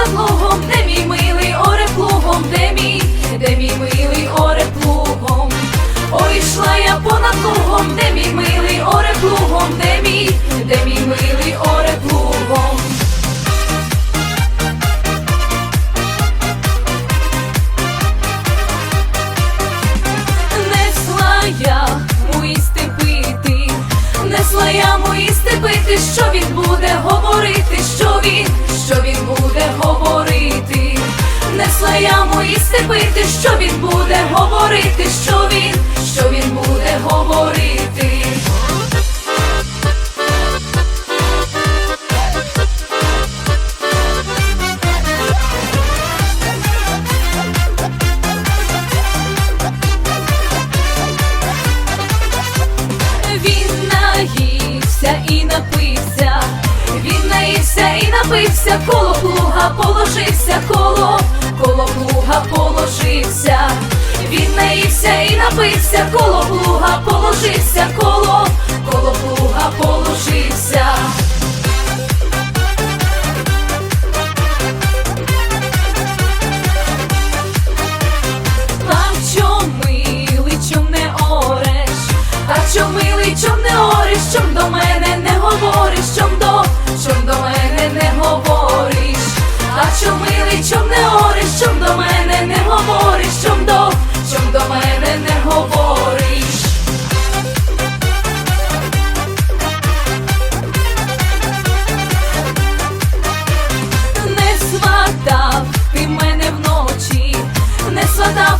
над лугом, де мій милий оре плугом, де мій, де мій милий оре плугом, ой йшла я понад лугом, де мій милий оре лугом де мій, де мій милий оре плугом. Несла я мої степи, ти що відбув. Мої степи що він буде говорити, що він, що він буде напився, коло плуга положився, коло, коло плуга положився, він наївся і напився, коло плуга положився, коло, коло плуга положився.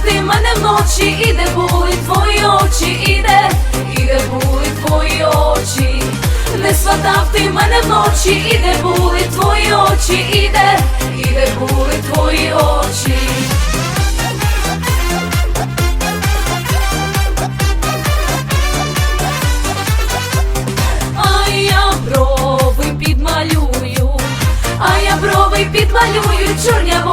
Ти мене вночі, і де були твої очі, і де, і де були твої очі, не сватав ти мене вночі, і де були твої очі, і де, і де були твої очі. А я брови підмалюю, а я брови підмалюю, чорнявого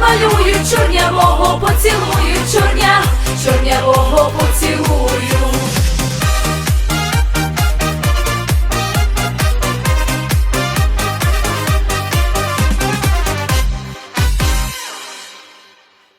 малюють чорнявого, поцілують чорня, чорнявого поцілують.